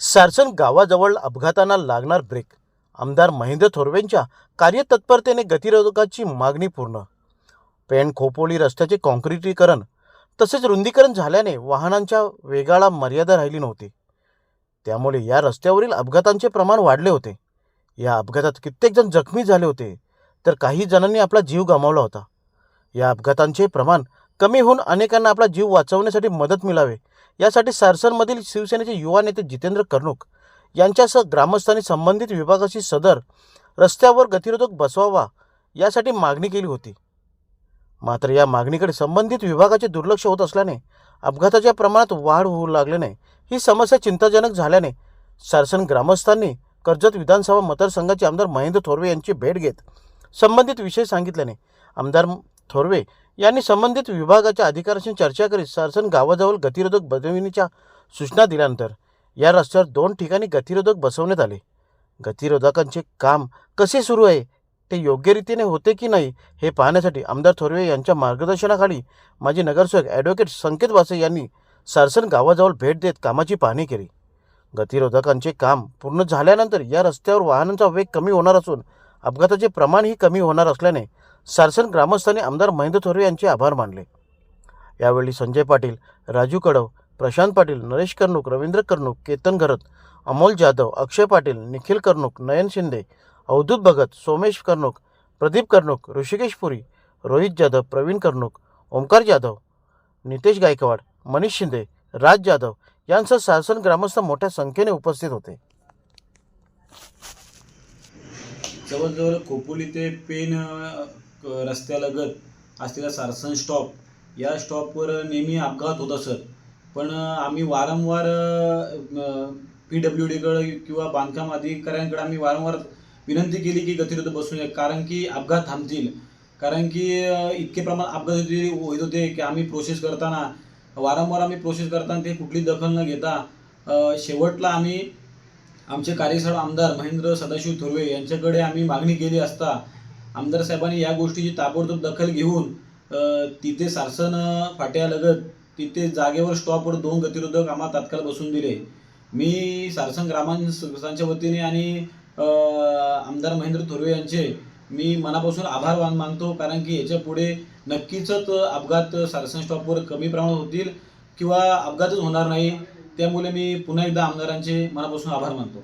सारसन गावाजवळ अपघातांना लागणार ब्रेक. आमदार महेंद्र थोरवेंच्या कार्यतत्परतेने गतिरोधकाची मागणी पूर्ण. पेण खोपोली रस्त्याचे काँक्रिटीकरण तसेच रुंदीकरण झाल्याने वाहनांच्या वेगाला मर्यादा राहिली नव्हती. त्यामुळे या रस्त्यावरील अपघातांचे प्रमाण वाढले होते. या अपघातात कित्येक जण जखमी झाले होते तर काही जणांनी आपला जीव गमावला होता. या अपघातांचे प्रमाण कमी होऊन अनेकांना आपला जीव वाचवण्यासाठी मदत मिळावे यासाठी सारसनमधील शिवसेनेचे युवा नेते जितेंद्र कर्णुक यांच्यासह ग्रामस्थांनी संबंधित विभागाशी सदर रस्त्यावर गतिरोधक बसवावा यासाठी मागणी केली होती. मात्र या मागणीकडे संबंधित विभागाचे दुर्लक्ष होत असल्याने अपघाताच्या प्रमाणात वाढ होऊ लागल्याने ही समस्या चिंताजनक झाल्याने सारसन ग्रामस्थांनी कर्जत विधानसभा मतदारसंघाचे आमदार महेंद्र थोरवे यांची भेट घेत संबंधित विषय सांगितल्याने आमदार थोरवे यांनी संबंधित विभागाच्या अधिकाऱ्यांशी चर्चा करीत सारसन गावाजवळ गतिरोधक बनविण्याच्या सूचना दिल्यानंतर या रस्त्यावर दोन ठिकाणी गतिरोधक बसवण्यात आले. गतिरोधकांचे काम कसे सुरू आहे? ते योग्य रीतीने होते की नाही हे पाहण्यासाठी आमदार थोरवे यांच्या मार्गदर्शनाखाली माजी नगरसेवक ॲडव्होकेट संकेत वासे यांनी सारसन गावाजवळ भेट देत कामाची पाहणी केली. गतिरोधकांचे काम पूर्ण झाल्यानंतर या रस्त्यावर वाहनांचा वेग कमी होणार असून अपघाताचे प्रमाणही कमी होणार असल्याने सारसन ग्रामस्थांनी आमदार महेंद्र थोरवे यांचे आभार मानले. यावेळी संजय पाटील राजू कडव प्रशांत पाटील नरेश कर्णुक रवींद्र कर्णूक केतन घरत अमोल जाधव अक्षय पाटील निखिल कर्णूक नयन शिंदे अवधूत भगत सोमेश कर्णुक प्रदीप कर्णूक ऋषिकेश पुरी रोहित जाधव प्रवीण कर्णूक ओंकार जाधव नितेश गायकवाड मनीष शिंदे राज जाधव यांसह सारसन ग्रामस्थ मोठ्या संख्येने उपस्थित होते. जवळजवळ खोपोली ते पेन रस्त्यालगत असलेला सारसन स्टॉप या स्टॉपवर नेहमी अपघात होत असत. पण आम्ही वारंवार पी डब्ल्यू डीकडे किंवा बांधकाम अधिकाऱ्यांकडे आम्ही वारंवार विनंती केली की गतिरोध बसू नये कारण की अपघात थांबतील. कारण की इतके प्रमाण अपघात होते- होत होते की आम्ही प्रोसेस करताना वारंवार आम्ही प्रोसेस करताना ते कुठली दखल न घेता शेवटला आम्ही आमचे कार्यस्थळ आमदार महेंद्र सदाशिव थुर्वे यांच्याकडे आम्ही मागणी केली असता आमदार साहेबांनी या गोष्टीची ताबडतोब दखल घेऊन तिथे सारसन फाट्यालगत तिथे जागेवर स्टॉपवर दोन गतिरोधक आम्हाला तात्काळ बसून दिले. मी सारसन ग्रामांच्या वतीने आणि आमदार महेंद्र थोरवे यांचे मी मनापासून आभार मान मानतो. कारण की याच्यापुढे नक्कीच अपघात सारसन स्टॉपवर कमी प्रमाणात होतील किंवा अपघातच होणार नाही. त्यामुळे मी पुन्हा एकदा आमदारांचे मनापासून आभार मानतो.